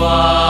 слава.